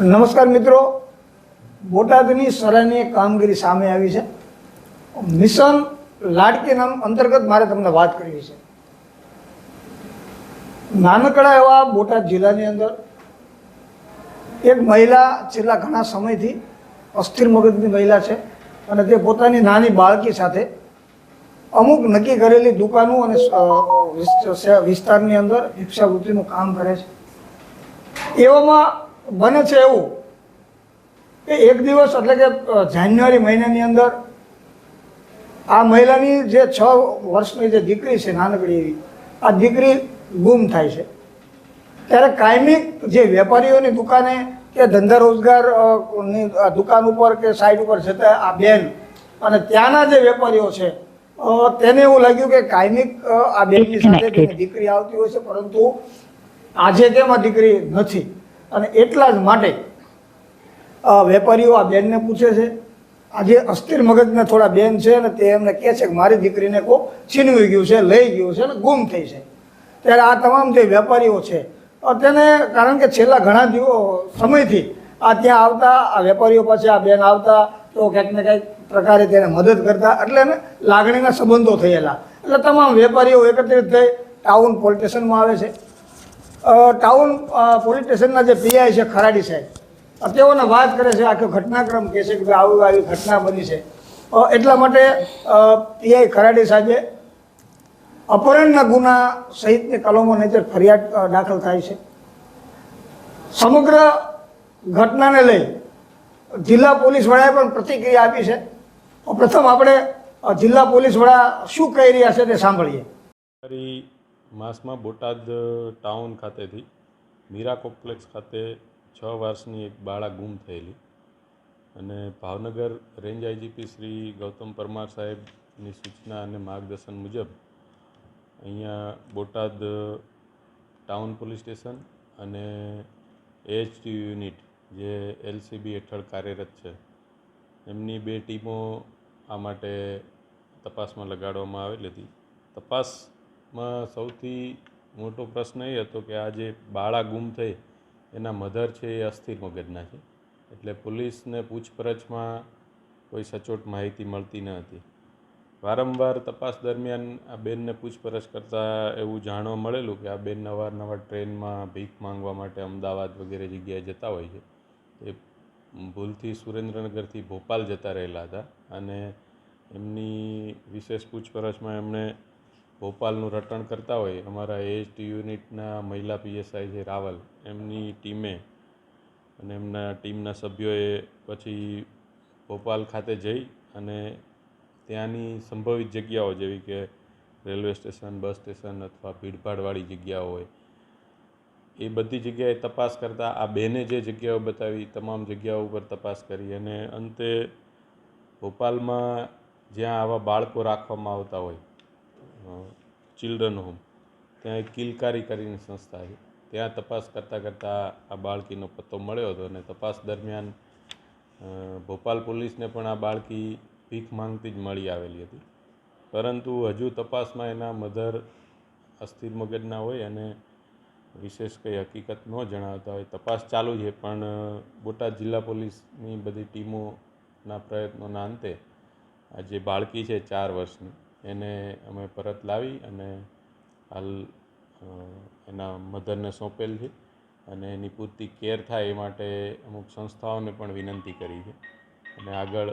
નમસ્કાર મિત્રો. બોટાદની સરાહનીય કામગીરી સામે આવી છે. મિશન લાડકી નામ અંતર્ગત મારે તમને વાત કરવી છે. નાનકડા એવા બોટાદ જિલ્લાની અંદર એક મહિલા છેલ્લા ઘણા સમયથી અસ્થિર મગજની મહિલા છે અને તે પોતાની નાની બાળકી સાથે અમુક નક્કી કરેલી દુકાનો અને વિસ્તારની અંદર ભિક્ષાવૃત્તિનું કામ કરે છે. એવામાં બને છે એવું. કે એક દિવસ એટલે કે જાન્યુઆરી મહિનાની અંદર આ મહિલાની જે છ વર્ષની જે દીકરી છે નાનકડી એવી આ દીકરી ગુમ થાય છે. ત્યારે કાયમી જે વેપારીઓની દુકાને કે ધંધા રોજગાર અ, ની અ, દુકાન ઉપર કે સાઈડ ઉપર જતા આ બેન અને ત્યાંના જે વેપારીઓ છે તેને એવું લાગ્યું કે કાયમિક આ બેનની સાથે દીકરી આવતી હોય છે પરંતુ આજે તેમાં દીકરી નથી. અને એટલા જ માટે વેપારીઓ આ બેનને પૂછે છે, આજે અસ્થિર મગજના થોડા બેન છે અને તે એમને કહે છે કે મારી દીકરીને કો છીનવી ગયું છે, લઈ ગયું છે અને ગુમ થઈ છે. ત્યારે આ તમામ જે વેપારીઓ છે તેને કારણ કે છેલ્લા ઘણા દિવસો સમયથી આ ત્યાં આવતા, આ વેપારીઓ પાસે આ બેન આવતા, તો કંઈક ને કંઈક પ્રકારે તેને મદદ કરતા, એટલે એને લાગણીના સંબંધો થયેલા. એટલે તમામ વેપારીઓ એકત્રિત થઈ, ટાઉન પોલીસ સ્ટેશનમાં આવે છે. ટાઉન પોલીસ સ્ટેશનના જે પીઆઈ છે, ખરાડી સાહેબ તેઓને વાત કરે છે, આખો ઘટનાક્રમ કહે છે કે આવી આવી ઘટના બની છે. એટલા માટે પીઆઈ ખરાડી સાહેબે અપહરણના ગુના સહિતની કલમો નીચે ફરિયાદ દાખલ થાય છે. સમગ્ર ઘટનાને લઈ જિલ્લા પોલીસ વડાએ પણ પ્રતિક્રિયા આપી છે. પ્રથમ આપણે જિલ્લા પોલીસ વડા શું કહી રહ્યા છે તે સાંભળીએ. માસમાં બોટાદ ટાઉન ખાતેથી મીરા કોમ્પ્લેક્સ ખાતે છ વર્ષની એક બાળા ગુમ થયેલી. અને ભાવનગર રેન્જ આઈજીપી શ્રી ગૌતમ પરમાર સાહેબની સૂચના અને માર્ગદર્શન મુજબ અહીંયા બોટાદ ટાઉન પોલીસ સ્ટેશન અને એચટી યુનિટ જે એલસીબી હેઠળ કાર્યરત છે, એમની બે ટીમો આ માટે તપાસમાં લગાડવામાં આવેલી હતી. તપાસમાં સૌથી મોટો પ્રશ્ન એ હતો કે આ જે બાળા ગુમ થઈ, એના મધર છે એ અસ્થિર મગજના છે. એટલે પોલીસને પૂછપરછમાં કોઈ સચોટ માહિતી મળતી ન હતી. વારંવાર તપાસ દરમિયાન આ બેનને પૂછપરછ કરતાં એવું જાણવા મળેલું કે આ બેન અવારનવાર ટ્રેનમાં ભીખ માંગવા માટે અમદાવાદ વગેરે જગ્યાએ જતા હોય છે. એ ભૂલથી સુરેન્દ્રનગરથી ભોપાલ જતા રહેલા હતા અને એમની વિશેષ પૂછપરછમાં એમણે ભોપાલનું રટણ કરતા હોય, અમારા એએચટી યુનિટના મહિલા પીએસઆઈ છે રાવલ, એમની ટીમે અને એમના ટીમના સભ્યોએ પછી ભોપાલ ખાતે જઈ અને ત્યાંની સંભવિત જગ્યાઓ જેવી કે રેલવે સ્ટેશન, બસ સ્ટેશન અથવા ભીડભાડવાળી જગ્યાઓ હોય, એ બધી જગ્યાએ તપાસ કરતાં આ બેને જે જગ્યાઓ બતાવી, તમામ જગ્યાઓ ઉપર તપાસ કરી અને અંતે ભોપાલમાં જ્યાં આવા બાળકો રાખવામાં આવતા હોય ચિલ્ડ્રન હોમ ત્યાં એક કિલકારી કરીને સંસ્થા છે. ત્યાં તપાસ કરતાં કરતાં આ બાળકીનો પત્તો મળ્યો હતો અને તપાસ દરમિયાન ભોપાલ પોલીસને પણ આ બાળકી ભીખ માંગતી જ મળી આવેલી હતી. પરંતુ હજુ તપાસમાં એના મધર અસ્થિર મગજના હોય અને વિશેષ કંઈ હકીકત ન જણાવતા હોય. તપાસ ચાલુ છે, પણ બોટાદ જિલ્લા પોલીસની બધી ટીમોના પ્રયત્નોના અંતે આ જે બાળકી છે, ચાર વર્ષની એને અમે પરત લાવી અને હાલ એના મધરને સોંપેલ છે અને એની પૂરતી કેર થાય એ માટે અમુક સંસ્થાઓને પણ વિનંતી કરી છે. અને આગળ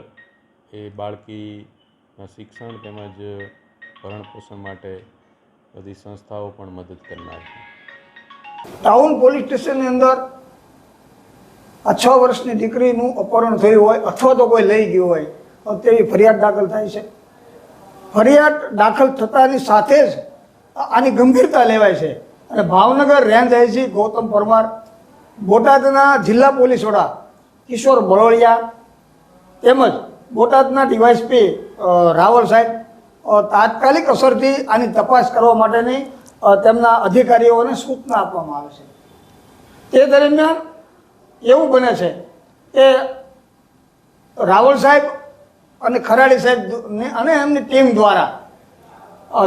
એ બાળકીના શિક્ષણ તેમજ ભરણ પોષણ માટે બધી સંસ્થાઓ પણ મદદ કરનાર છે. ટાઉન પોલીસ સ્ટેશનની અંદર આ છ વર્ષની દીકરીનું અપહરણ થયું હોય અથવા તો કોઈ લઈ ગયું હોય, તેવી ફરિયાદ દાખલ થાય છે. ફરિયાદ દાખલ થતાની સાથે જ આની ગંભીરતા લેવાય છે. અને ભાવનગર રેન્જ આઈજી ગૌતમ પરમાર, બોટાદના જિલ્લા પોલીસ વડા કિશોર બરોળિયા તેમજ બોટાદના ડીવાયસપી રાવલ સાહેબ તાત્કાલિક અસરથી આની તપાસ કરવા માટેની તેમના અધિકારીઓને સૂચના આપવામાં આવે છે. તે દરમિયાન એવું બને છે કે રાવલ સાહેબ અને ખરાડી સાહેબ અને એમની ટીમ દ્વારા.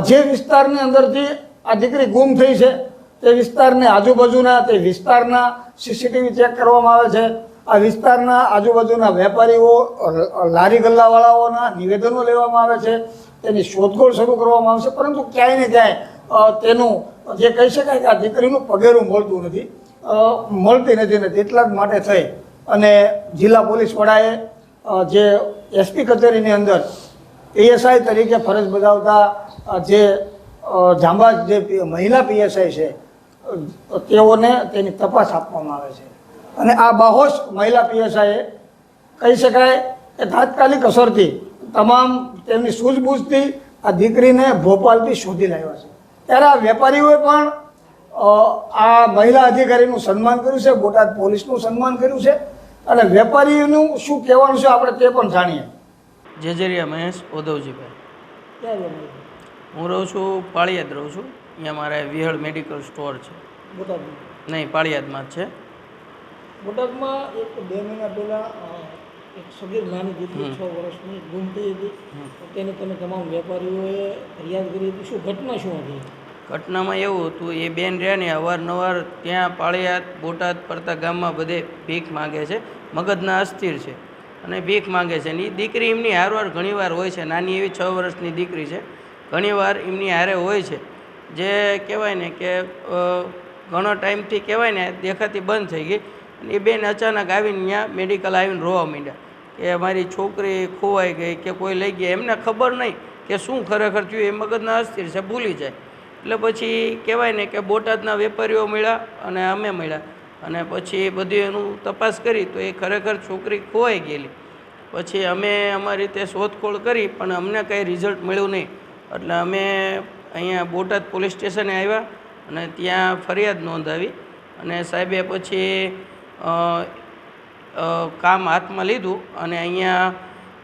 જે વિસ્તારની અંદરથી આ દીકરી ગુમ થઈ છે, તે વિસ્તારની આજુબાજુના, તે વિસ્તારના સીસીટીવી ચેક કરવામાં આવે છે. આ વિસ્તારના આજુબાજુના વેપારીઓ લારી ગલ્લાવાળાઓના નિવેદનો લેવામાં આવે છે. તેની શોધખોળ શરૂ કરવામાં આવે છે પરંતુ ક્યાંય ને ક્યાંય તેનું, જે કહી શકાય કે આ દીકરીનું પગેરું મળતું નથી. મળતી નથી ને તેટલા જ માટે થઈ. અને જિલ્લા પોલીસ વડાએ જે એસપી કચેરીની અંદર પીએસઆઈ તરીકે ફરજ બજાવતા જે જાંબા જે મહિલા પીએસઆઈ છે તેઓને તેની તપાસ આપવામાં આવે છે. અને આ બાહોશ મહિલા પીએસઆઈએ કહી શકાય કે તાત્કાલિક અસરથી તમામ તેમની સૂઝબૂઝથી આ દીકરીને ભોપાલથી શોધી લાવ્યા છે. ત્યારે આ વેપારીઓએ પણ આ મહિલા અધિકારીનું સન્માન કર્યું છે, બોટાદ પોલીસનું સન્માન કર્યું છે. અને વેપારીનું શું કહેવાનું છે આપણે તે પણ જાણીએ. જેજેરિયા મહેશ ઉદ્ધવજીભાઈ. હું રહું છું પાળિયાદ રહું છું. અહીંયા મારે વિહળ મેડિકલ સ્ટોર છે. નહીં પાળિયાદમાં જ છે. બોટાદમાં એક બે મહિના પહેલાં એક સગીર નાની દીકરી છ વર્ષની ગુમ થઈ હતી. તેને તમે તમામ વેપારીઓએ ફરિયાદ કરી હતી. શું ઘટના શું હતી? ઘટનામાં એવું હતું, એ બેન રહ્યા ને અવારનવાર ત્યાં પાળિયાદ, બોટાદ પડતા ગામમાં બધે ભીખ માગે છે. મગજના અસ્થિર છે અને ભીખ માગે છે. ને એ દીકરી એમની હારવાર ઘણીવાર હોય છે. નાની એવી છ વર્ષની દીકરી છે. ઘણીવાર એમની હારે હોય છે. જે કહેવાય ને કે ઘણો ટાઈમથી કહેવાય ને, દેખાતી બંધ થઈ ગઈ. અને એ બેન અચાનક આવીને ત્યાં મેડિકલ આવીને રોવા માંડ્યા. કે મારી છોકરી ખોવાઈ ગઈ કે કોઈ લઈ ગયા. એમને ખબર નહીં કે શું ખરેખર થયું. એ મગજના અસ્થિર છે. ભૂલી જાય. એટલે પછી કહેવાય ને કે બોટાદના વેપારીઓ મળ્યા અને અમે મળ્યા. અને પછી બધું એનું તપાસ કરી તો એ ખરેખર છોકરી ખોવાઈ ગયેલી. પછી અમે અમારી રીતે શોધખોળ કરી પણ અમને કંઈ રિઝલ્ટ મળ્યું નહીં. એટલે અમે અહીંયા બોટાદ પોલીસ સ્ટેશને આવ્યા અને ત્યાં ફરિયાદ નોંધાવી. અને સાહેબે પછી કામ હાથમાં લીધું અને અહીંયા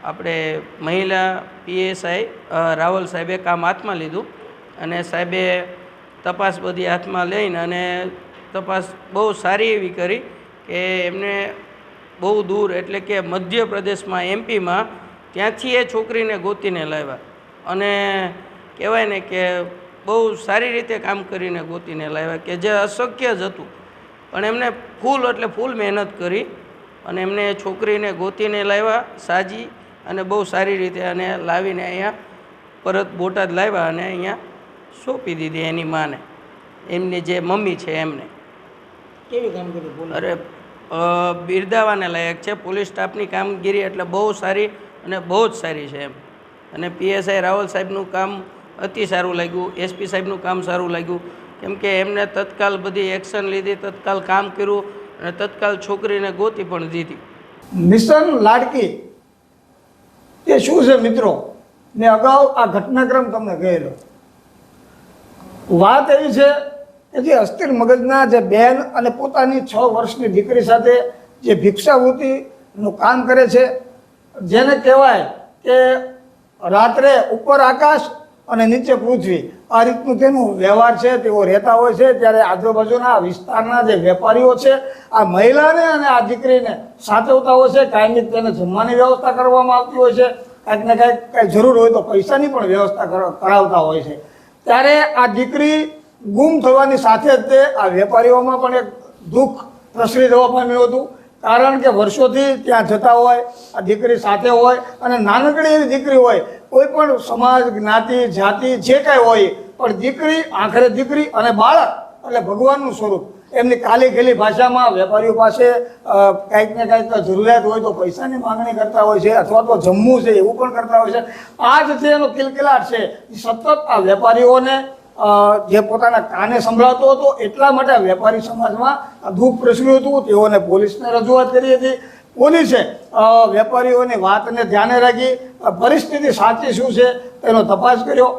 આપણે મહિલા પીએસઆઈ રાવલ સાહેબે કામ હાથમાં લીધું. અને સાહેબે તપાસ બધી હાથમાં લઈને અને તપાસ બહુ સારી એવી કરી કે એમને બહુ દૂર એટલે કે મધ્યપ્રદેશમાં એમપીમાં ત્યાંથી એ છોકરીને ગોતીને લાવ્યા. અને કહેવાય ને કે બહુ સારી રીતે કામ કરીને ગોતીને લાવ્યા કે જે અશક્ય જ હતું. પણ એમને ફૂલ એટલે ફૂલ મહેનત કરી અને એમને છોકરીને ગોતીને લાવ્યા સાજી અને બહુ સારી રીતે અને લાવીને અહીંયા પરત બોટાદ લાવ્યા અને અહીંયા સોંપી દીધી એની માને. એમની જે મમ્મી છે એમને. કેવી કામગીરી પોલીસ અરે બિરદાવાને લાયક છે પોલીસ સ્ટાફની કામગીરી એટલે બહુ સારી અને બહુ જ સારી છે એમ. અને પીએસઆઈ રાવલ સાહેબનું કામ અતિ સારું લાગ્યું એસપી સાહેબનું કામ સારું લાગ્યું. કેમ કે એમને તત્કાલ બધી એક્શન લીધી તત્કાલ કામ કર્યું અને તત્કાલ છોકરીને ગોતી પણ દીધી. મિશન લાડકી. એ શું છે મિત્રો? ને અગાઉ આ ઘટનાક્રમ તમને કહેલો. વાત એવી છે કે જે અસ્થિર મગજના જે બેન અને પોતાની છ વર્ષની દીકરી સાથે જે ભિક્ષાવૃત્તિનું કામ કરે છે, જેને કહેવાય કે રાત્રે ઉપર આકાશ અને નીચે પૃથ્વી. આ રીતનું તેનું વ્યવહાર છે, તેઓ રહેતા હોય છે, ત્યારે આજુબાજુના વિસ્તારના જે વેપારીઓ છે, આ મહિલાને અને આ દીકરીને સાચવતા હોય છે કાયમી તેને જમવાની વ્યવસ્થા કરવામાં આવતી હોય છે. કાંઈક ને કાંઈક કાંઈ જરૂર હોય તો પૈસાની પણ વ્યવસ્થા કર- કરાવતા હોય છે. ત્યારે આ દીકરી ગુમ થવાની સાથે જ તે આ વેપારીઓમાં પણ એક દુઃખ પ્રસરી જવા પામ્યું હતું. કારણ કે વર્ષોથી ત્યાં જતા હોય, આ દીકરી સાથે હોય અને નાનકડી એવી દીકરી હોય, કોઈ પણ સમાજ, જ્ઞાતિ, જાતિ, જે કાંઈ હોય, પણ દીકરી, આખરે દીકરી અને બાળક એટલે ભગવાનનું સ્વરૂપ. એમની કાલી ખેલી ભાષામાં વેપારીઓ પાસે કાંઈક ને કાંઈક જરૂરિયાત હોય તો પૈસાની માંગણી કરતા હોય છે અથવા તો જમવું છે એવું પણ કરતા હોય છે. આ જ જે એનો કિલકિલાટ છે. સતત આ વેપારીઓને જે પોતાના કાને સંભળાતો હતો એટલા માટે વેપારી સમાજમાં દુઃખ પ્રસર્યું હતું. તેઓને પોલીસને રજૂઆત કરી હતી. પોલીસે વેપારીઓની વાતને ધ્યાને રાખી પરિસ્થિતિ સાચી શું છે તેનો તપાસ કર્યો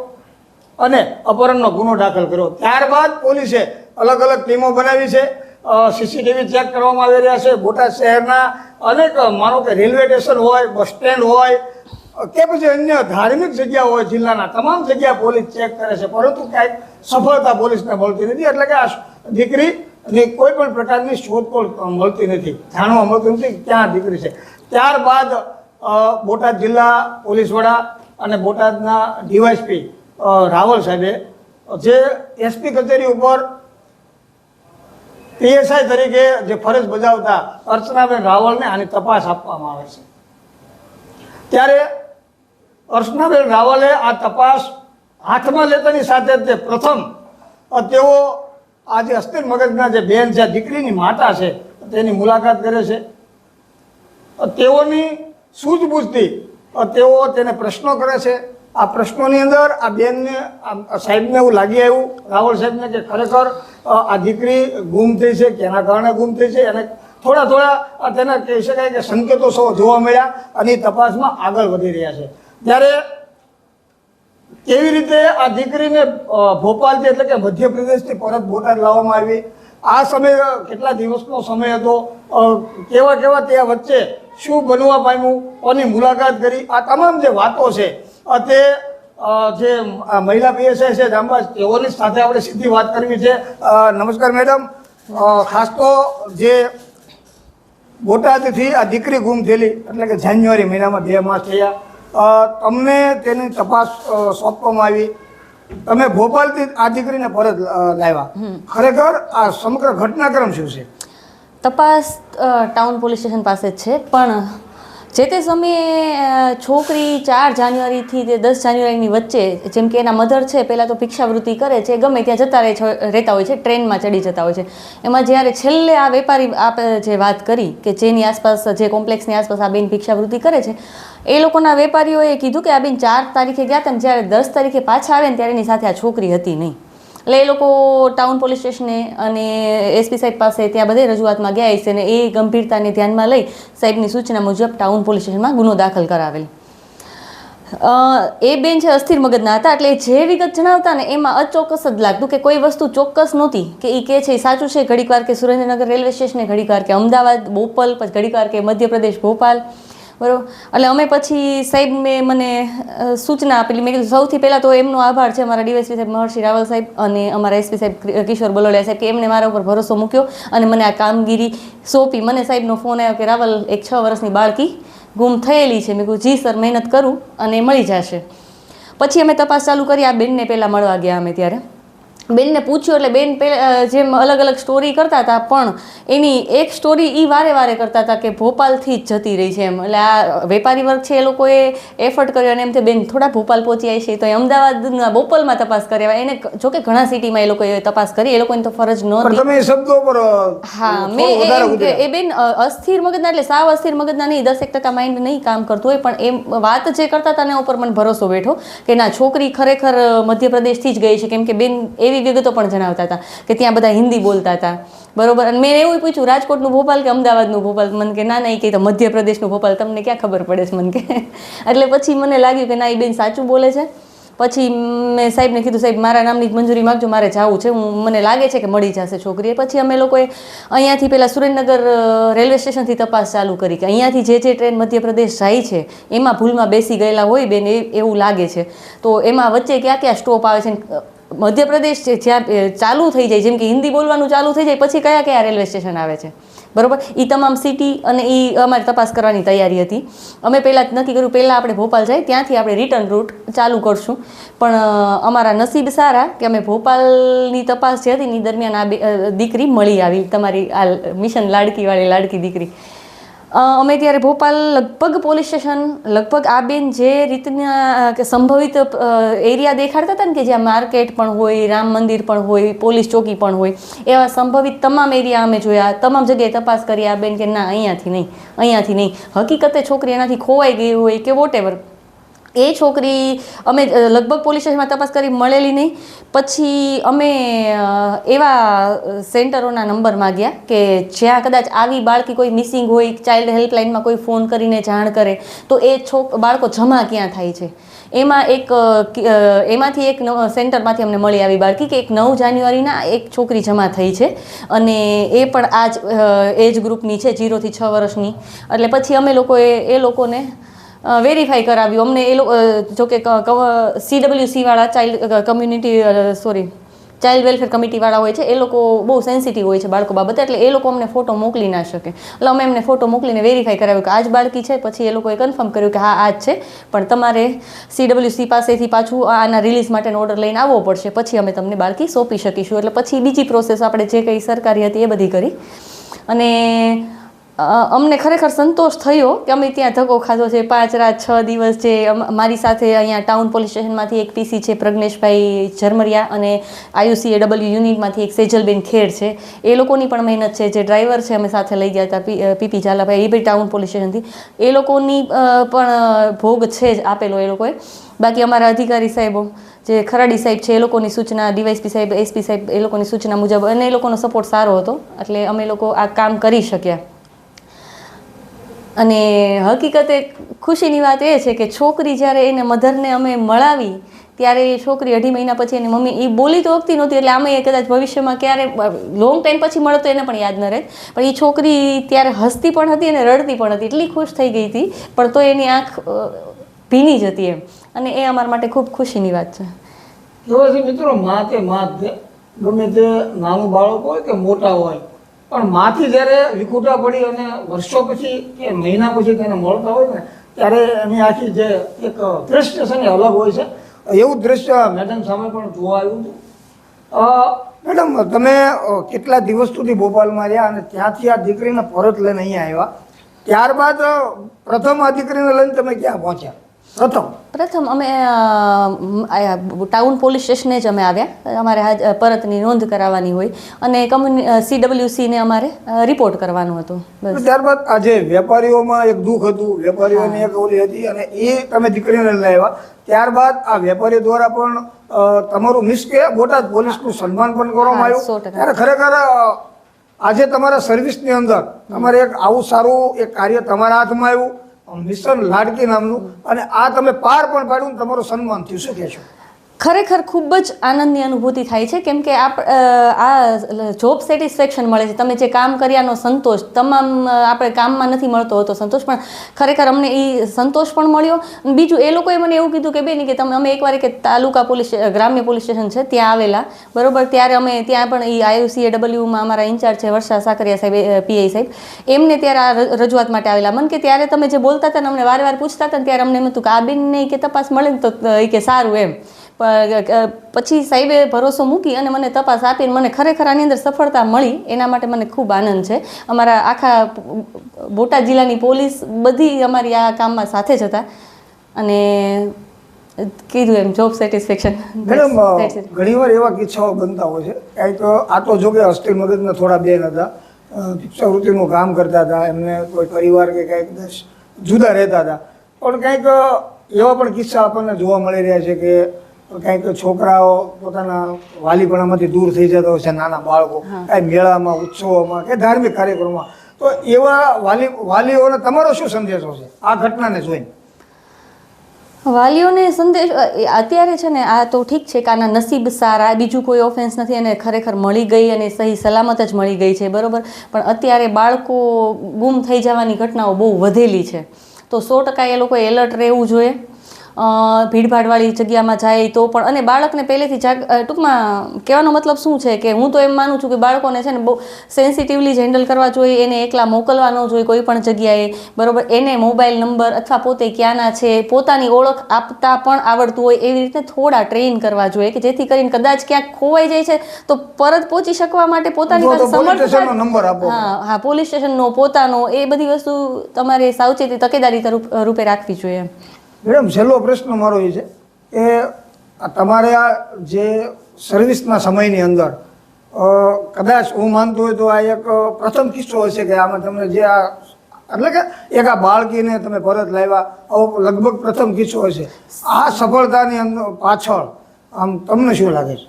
અને અપહરણનો ગુનો દાખલ કર્યો. ત્યારબાદ પોલીસે અલગ અલગ ટીમો બનાવી છે. સીસીટીવી ચેક કરવામાં આવી રહ્યા છે. બોટાદ શહેરના અનેક, માનો કે રેલવે સ્ટેશન હોય, બસ સ્ટેન્ડ હોય કે પછી અન્ય ધાર્મિક જગ્યા હોય, જિલ્લાના તમામ જગ્યા પોલીસ ચેક કરે છે. પરંતુ ક્યાંક સફળતા પોલીસને મળતી નથી. એટલે કે આ દીકરીની કોઈ પણ પ્રકારની શોધખોળ મળતી નથી. જાણવા મળતું નથી ક્યાં દીકરી છે. ત્યારબાદ બોટાદ જિલ્લા પોલીસ વડા અને બોટાદના ડીવાયસપી રાવલ સાહેબે જે એસપી કચેરી ઉપર પીએસઆઈ તરીકે જે ફરજ બજાવતા અર્ચનાબેન રાવલને આની તપાસ આપવામાં આવે છે. ત્યારે અર્ચનાબેન રાવલે આ તપાસ હાથમાં લેતાની સાથે તે પ્રથમ તેઓ આ જે અસ્થિર મગજના જે બેન છે દીકરીની માતા છે, તેની મુલાકાત કરે છે. તેઓની સૂઝબૂઝથી તેઓ તેને પ્રશ્નો કરે છે. આ પ્રશ્નોની અંદર આ બેનને સાહેબને એવું લાગી આવ્યું રાવળ સાહેબને કે ખરેખર આ દીકરી ગુમ થઈ છે કેના કારણે ગુમ થઈ છે? અને થોડા થોડા તેના કહી શકાય કે સંકેતો સૌ જોવા મળ્યા અને તપાસમાં આગળ વધી રહ્યા છે. ત્યારે કેવી રીતે આ દીકરીને ભોપાલથી એટલે કે મધ્યપ્રદેશથી પરત બોટાદ લાવવામાં આવી? આ સમય, કેટલા દિવસનો સમય હતો? કેવા કેવા ત્યાં વચ્ચે શું બનવા પામ્યું? કોની મુલાકાત કરી? આ તમામ જે વાતો છે તે જે મહિલા પીએસઆઈ છે જાંબા તેઓની સાથે આપણે સીધી વાત કરવી છે. નમસ્કાર મેડમ. ખાસ તો જે બોટાદથી આ દીકરી ગુમ થયેલી એટલે કે જાન્યુઆરી મહિનામાં બે માસ થયા. તમને તેની તપાસ સોંપવામાં આવી. તમે ભોપાલથી આ દીકરીને પરત લાવ્યા. ખરેખર આ સમગ્ર ઘટનાક્રમ શું છે? તપાસ ટાઉન પોલીસ સ્ટેશન પાસે છે પણ જે તે સમયે છોકરી ચાર જાન્યુઆરીથી તે દસ જાન્યુઆરીની વચ્ચે, જેમ કે એના મધર છે, પહેલાં તો ભિક્ષાવૃત્તિ કરે છે, ગમે ત્યાં જતા રહે રહેતા હોય છે, ટ્રેનમાં ચડી જતા હોય છે. એમાં જ્યારે છેલ્લે આ વેપારી આપ, જે વાત કરી કે જેની આસપાસ, જે કોમ્પ્લેક્સની આસપાસ આ બેન ભિક્ષાવૃત્તિ કરે છે, એ લોકોના વેપારીઓએ કીધું કે આ બેન ચાર તારીખે ગયા હતા ને જ્યારે દસ તારીખે પાછા આવે ને ત્યારે એની સાથે આ છોકરી હતી નહીં. એટલે એ લોકો ટાઉન પોલીસ સ્ટેશને અને એસપી સાહેબ પાસે ત્યાં બધે રજૂઆતમાં ગયા છે અને એ ગંભીરતાને ધ્યાનમાં લઈ સાહેબની સૂચના મુજબ ટાઉન પોલીસ સ્ટેશનમાં ગુનો દાખલ કરાવેલ. એ બેન છે અસ્થિર મગજના હતા એટલે જે વિગત જણાવતા ને એમાં અચોક્કસ જ લાગતું કે કોઈ વસ્તુ ચોક્કસ નહોતી કે એ કે છે એ સાચું છે, ઘડીકવાર કે સુરેન્દ્રનગર રેલવે સ્ટેશને, ઘડીકવાર કે અમદાવાદ, બોપલ, પછી ઘડીકવાર કે મધ્યપ્રદેશ, ભોપાલ. બરાબર? એટલે અમે પછી સાહેબ મેં મને સૂચના આપેલી. મેં કીધું, સૌથી પહેલાં તો એમનો આભાર છે અમારા ડીવાયસપી સાહેબ મહર્ષિ રાવલ સાહેબ અને અમારા એસપી સાહેબ કિશોર બલોડિયા સાહેબ કે એમને મારા ઉપર ભરોસો મૂક્યો અને મને આ કામગીરી સોંપી. મને સાહેબનો ફોન આવ્યો કે, રાવલ, એક છ વર્ષની બાળકી ગુમ થયેલી છે. મેં કીધું, જી સર, મહેનત કરું અને મળી જશે. પછી અમે તપાસ ચાલુ કરી. આ બેનને પહેલાં મળવા ગયા અમે ત્યારે. બેનને પૂછ્યું એટલે બેન પહેલા જેમ અલગ અલગ સ્ટોરી કરતા હતા પણ એની એક સ્ટોરી એ વારે વારે કરતા હતા કે ભોપાલથી જ જતી રહી છે એમ. એટલે આ વેપારી વર્ગ છે એ લોકોએ એફર્ટ કર્યો અને એમ તે બેન થોડા ભોપાલ પહોંચી આવી છે. તો એ અમદાવાદના બોપલમાં તપાસ કર્યા એને જોકે ઘણા સિટીમાં એ લોકોએ તપાસ કરી એ લોકોની તો ફરજ નહોતી. તમે શબ્દો પર હા મેં એ બેન અસ્થિર મગજના એટલે સાવ અસ્થિર મગજના નહીં દસ એક ટકા માઇન્ડ નહીં કામ કરતું હોય પણ એમ વાત જે કરતા હતા એના ઉપર મને ભરોસો બેઠો કે ના છોકરી ખરેખર મધ્યપ્રદેશથી જ ગઈ છે. કેમ કે બેન એવી વિગતો પણ જણાવતા હતા કે ત્યાં બધા હિન્દી બોલતા હતા. બરોબર? અને મેં એવું પૂછ્યું, રાજકોટનું ભોપાલ કે અમદાવાદનું ભોપાલ? મને કે, ના ના એ કે તો મધ્યપ્રદેશનું ભોપાલ. તમને ક્યાં ખબર પડે છે? મને કે, એટલે પછી મને લાગ્યું કે, ના એ બેન સાચું બોલે છે. પછી મેં સાહેબને કીધું, સાહેબ, મારા નામની મંજૂરી માગજો, મારે જવું છે. હું, મને લાગે છે કે મળી જશે છોકરીએ. પછી અમે લોકોએ અહીંયાથી પહેલાં સુરેન્દ્રનગર રેલવે સ્ટેશનથી તપાસ ચાલુ કરી કે અહીંયાથી જે જે ટ્રેન મધ્યપ્રદેશ જાય છે, એમાં ભૂલમાં બેસી ગયેલા હોય બેન, એ, એવું લાગે છે. તો એમાં વચ્ચે ક્યાં ક્યાં સ્ટોપ આવે છે? મધ્યપ્રદેશ છે, જ્યાં ચાલુ થઈ જાય, જેમ કે હિન્દી બોલવાનું ચાલુ થઈ જાય, પછી કયા કયા રેલવે સ્ટેશન આવે છે? બરોબર? એ તમામ સિટી અને એ અમારે તપાસ કરવાની તૈયારી હતી. અમે પહેલાં જ નક્કી કર્યું, પહેલાં આપણે ભોપાલ જાય, ત્યાંથી આપણે રિટર્ન રૂટ ચાલુ કરશું. પણ અમારા નસીબ સારા કે અમે ભોપાલની તપાસ જે હતી એની દરમિયાન આ દીકરી મળી આવી. તમારી આ મિશન લાડકીવાળી લાડકી દીકરી. અમે ત્યારે ભોપાલ લગભગ પોલીસ સ્ટેશન, લગભગ આ બેન જે રીતના સંભવિત એરિયા દેખાડતા હતા ને કે જ્યાં માર્કેટ પણ હોય, રામ મંદિર પણ હોય, પોલીસ ચોકી પણ હોય, એવા સંભવિત તમામ એરિયા અમે જોયા. તમામ જગ્યાએ તપાસ કરી આ બેન કે ના, અહીંયાથી નહીં અહીંયાથી નહીં. હકીકતે છોકરી એનાથી ખોવાઈ ગઈ હોય કે વોટેવર એ છોકરી અમે લગભગ પોલીસ સ્ટેશનમાં તપાસ કરી મળેલી નહીં. પછી અમે એવા સેન્ટરોના નંબર માગ્યા કે જ્યાં કદાચ આવી બાળકી કોઈ મિસિંગ હોય, ચાઇલ્ડ હેલ્પલાઇનમાં કોઈ ફોન કરીને જાણ કરે, તો એ છોક, બાળકો જમા ક્યાં થાય છે? એમાં એક એમાંથી એક સેન્ટરમાંથી અમને મળી આવી બાળકી કે એક નવ જાન્યુઆરીના એક છોકરી જમા થઈ છે. અને એ પણ આ જ એજ ગ્રુપની છે જીરોથી છ વર્ષની. એટલે પછી અમે લોકોએ, એ લોકોને વેરીફાઈ કરાવ્યું. અમને એ લોકો જોકે સીડબ્લ્યુસી વાળા child community sorry child welfare કમિટીવાળા હોય છે, એ લોકો બહુ સેન્સિટિવ હોય છે બાળકો બાબતે, એટલે એ લોકો અમને ફોટો મોકલી ના શકે. એટલે અમે એમને ફોટો મોકલીને વેરીફાઈ કરાવ્યું કે આ જ બાળકી છે, પછી એ લોકોએ કન્ફર્મ કર્યું કે હા, આ જ છે. પણ તમારે સીડબ્લ્યુસી પાસેથી પાછું આના રિલીઝ માટેનો ઓર્ડર લઈને આવવો પડશે. પછી અમે તમને બાળકી સોંપી શકીશું. એટલે પછી બીજી પ્રોસેસ આપણે જે કંઈ સરકારી હતી એ બધી કરી. અને અમને ખરેખર સંતોષ થયો કે અમે ત્યાં ધક્કો ખાધો છે. પાંચ રાત છ દિવસ જે મારી સાથે અહીંયા ટાઉન પોલીસ સ્ટેશનમાંથી એક પીસી છે, પ્રજ્ઞેશભાઈ ઝરમરિયા અને આયુસી ડબલ્યુ યુનિટમાંથી એક સેજલબેન ખેડ છે. એ લોકોની પણ મહેનત છે. જે ડ્રાઈવર છે, અમે સાથે લઈ ગયા હતા પીપી ઝાલાભાઈ. એ બી ટાઉન પોલીસ સ્ટેશનથી. એ લોકોની પણ ભોગ છે જ આપેલો એ લોકોએ. બાકી અમારા અધિકારી સાહેબો, જે ખરાડી સાહેબ છે, એ લોકોની સૂચના, ડીવાયસપી સાહેબ, એસપી સાહેબ, એ લોકોની સૂચના મુજબ અને એ લોકોનો સપોર્ટ સારો હતો. એટલે અમે લોકો આ કામ કરી શક્યા. અને હકીકતે ખુશીની વાત એ છે કે છોકરી જ્યારે એને મધરને અમે મળાવી, ત્યારે એ છોકરી અઢી મહિના પછી એની મમ્મી એ બોલી તો વખતી નહોતી, એટલે આમે કદાચ ભવિષ્યમાં ક્યારે લોંગ ટાઈમ પછી મળે તો એને પણ યાદ ન રહે. પણ એ છોકરી ત્યારે હસતી પણ હતી અને રડતી પણ હતી, એટલી ખુશ થઈ ગઈ હતી, પણ તો એની આંખ ભીની જ હતી એમ. અને એ અમારા માટે ખૂબ ખુશીની વાત છે. મિત્રો મા તે ગમે તે નાનું બાળક હોય કે મોટા હોય પણ માથી જ્યારે વિકુટા પડી અને વર્ષો પછી કે મહિના પછી તેને મળતા હોય ને, ત્યારે એની આખી જે એક દ્રશ્ય છે ને અલગ હોય છે. એવું દ્રશ્ય મેડમ સામે પણ જોવા આવ્યું હતું. મેડમ, તમે કેટલા દિવસ સુધી ભોપાલમાં રહ્યા અને ત્યાંથી આ દીકરીને પરત લઈને અહીંયા આવ્યા? ત્યારબાદ પ્રથમ આ દીકરીને લઈને તમે ક્યાં પહોંચ્યા? પ્રથમ. પ્રથમ અમે ટાઉન પોલીસ સ્ટેશને જ અમે આવ્યા. અમારે પરતની નોંધ કરાવવાની હોય અને સીડબ્લ્યુસી ને અમારે રિપોર્ટ કરવાનું હતું. ત્યારબાદ આજે વેપારીઓમાં એક દુઃખ હતું વેપારીઓની એક ઓલી હતી અને એ તમે દીકરીને લાવ્યા ત્યારબાદ આ વેપારીઓ દ્વારા પણ તમારું મિસ કે બોટાદ પોલીસનું સન્માન પણ કરવામાં આવ્યું. ત્યારે ખરેખર આજે તમારા સર્વિસની અંદર તમારે એક આવું સારું એક કાર્ય તમારા હાથમાં આવ્યું. મિશન લાડકી નામનું અને આ તમે પાર પણ પાડ્યું તમારું સન્માન થયું શું કહેશો ખરેખર ખૂબ જ આનંદની અનુભૂતિ થાય છે. કેમ કે આ જોબ સેટિસ્ફેક્શન મળે છે. તમે જે કામ કર્યાનો સંતોષ તમામ આપણે કામમાં નથી મળતો હતો સંતોષ, પણ ખરેખર અમને એ સંતોષ પણ મળ્યો. બીજું, એ લોકોએ મને એવું કીધું કે, બેન, કે તમે, અમે એકવાર કે તાલુકા પોલીસ ગ્રામ્ય પોલીસ સ્ટેશન છે, ત્યાં આવેલા. બરોબર? ત્યારે અમે ત્યાં પણ એ આયુસીએ ડબલ્યુમાં અમારા ઇન્ચાર્જ છે, વર્ષા સાકરિયા સાહેબ પીઆઈ સાહેબ. એમને ત્યારે આ રજૂઆત માટે આવેલા. મન કે, ત્યારે તમે જે બોલતા હતા ને અમને વારે વાર પૂછતા હતા ત્યારે અમને એમ હતું કે, આ બેનને કે તપાસ મળે ને તો એ કે સારું એમ. પછી સાહેબે ભરોસો મૂકી અને મને તપાસ આપીને મને ખરેખર આની અંદર સફળતા મળી એના માટે મને ખૂબ આનંદ છે. અમારા આખા બોટાદ જિલ્લાની પોલીસ બધી અમારી આ કામમાં સાથે જ હતા. અને કીધું એમ જોબ સેટિસ્ફેક્શન મેડમ ઘણીવાર એવા કિસ્સાઓ બનતા હોય છે. કંઈક આ તો જો કે અસ્થિર મગજના થોડા બેન હતા. ભિક્ષાવૃત્તિનું કામ કરતા હતા. એમને કોઈ પરિવાર કે કંઈક જુદા રહેતા હતા. પણ કંઈક એવા પણ કિસ્સા આપણને જોવા મળી રહ્યા છે કે કંઈક છોકરાઓ પોતાના વાલીપણામાંથી દૂર થઈ જતા હોય છે નાના બાળકો કાંઈ મેળામાં ઉત્સવોમાં કે ધાર્મિક કાર્યક્રમમાં તો એવા વાલી વાલીઓને તમારો શું સંદેશો છે? આ ઘટનાને જોઈને. વાલીઓને સંદેશ અત્યારે છે ને આ તો ઠીક છે કે આના નસીબ સારા બીજું કોઈ ઓફેન્સ નથી અને ખરેખર મળી ગઈ અને સહી સલામત જ મળી ગઈ છે બરાબર? પણ અત્યારે બાળકો ગુમ થઈ જવાની ઘટનાઓ બહુ વધેલી છે. તો સો ટકા એ લોકોએ એલર્ટ રહેવું જોઈએ. ભીડભાડવાળી જગ્યામાં જાય તો પણ અને બાળકને પહેલેથી જાગ ટૂંકમાં કહેવાનો મતલબ શું છે કે હું તો એમ માનું છું કે બાળકોને છે ને બહુ સેન્સિટિવલી જ હેન્ડલ કરવા જોઈએ એને એકલા મોકલવા ન જોઈએ કોઈ પણ જગ્યાએ. બરોબર એને મોબાઈલ નંબર અથવા પોતે ક્યાંના છે પોતાની ઓળખ આપતા પણ આવડતું હોય એવી રીતે થોડા ટ્રેન કરવા જોઈએ કે જેથી કરીને કદાચ ક્યાંક ખોવાઈ જાય છે તો પરત પહોંચી શકવા માટે પોતાની પાસે નંબર હા હા પોલીસ સ્ટેશનનો પોતાનો એ બધી વસ્તુ તમારે સાવચેતી તકેદારી રૂપે રાખવી જોઈએ. મેડમ, છેલ્લો પ્રશ્ન મારો એ છે એ તમારે આ જે સર્વિસના સમયની અંદર કદાચ હું માનતો હોય તો આ એક પ્રથમ કિસ્સો હશે કે આમાં તમને જે આ, એટલે કે એક આ બાળકીને તમે પરત લાવ્યા, આવો લગભગ પ્રથમ કિસ્સો હશે. આ સફળતાની અંદર પાછળ આમ તમને શું લાગે છે?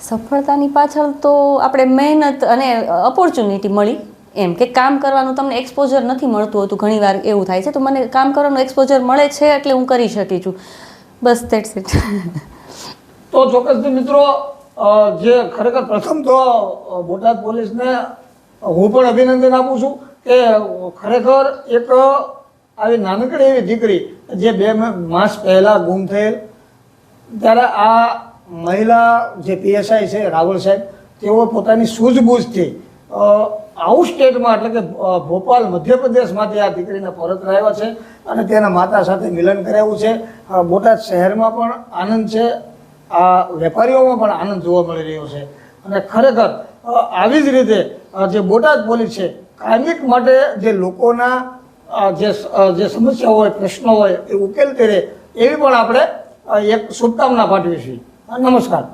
સફળતાની પાછળ તો આપણે મહેનત અને ઓપોર્ચ્યુનિટી મળી. એમ કે કામ કરવાનું તમને એક્સપોઝર નથી મળતું હતું, ઘણીવાર એવું થાય છે. તો મને કામ કરવાનું એક્સપોઝર મળે છે એટલે હું કરી શકી છું. બસ દેટ્સ ઇટ તો ચોક્કસથી મિત્રો જે ખરેખર પ્રથમ તો બોટાદ પોલીસને હું પણ અભિનંદન આપું છું કે ખરેખર એક આવી નાનકડી એવી દીકરી જે બે માસ પહેલાં ગુમ થયેલ. ત્યારે આ મહિલા જે પીએસઆઈ છે રાહુલ સાહેબ, તેઓ પોતાની સૂઝબૂઝથી આઉટ સ્ટેટમાં, એટલે કે ભોપાલ મધ્યપ્રદેશમાંથી આ દીકરીને પરત લાવ્યા છે અને તેના માતા સાથે મિલન કરાવ્યું છે. બોટાદ શહેરમાં પણ આનંદ છે. આ વેપારીઓમાં પણ આનંદ જોવા મળી રહ્યો છે. અને ખરેખર આવી જ રીતે જે બોટાદ પોલીસ છે, કાયમિક માટે જે લોકોના જે જે સમસ્યાઓ હોય, પ્રશ્નો હોય, એ ઉકેલ રહે એવી પણ આપણે એક શુભકામના પાઠવીશું. નમસ્કાર.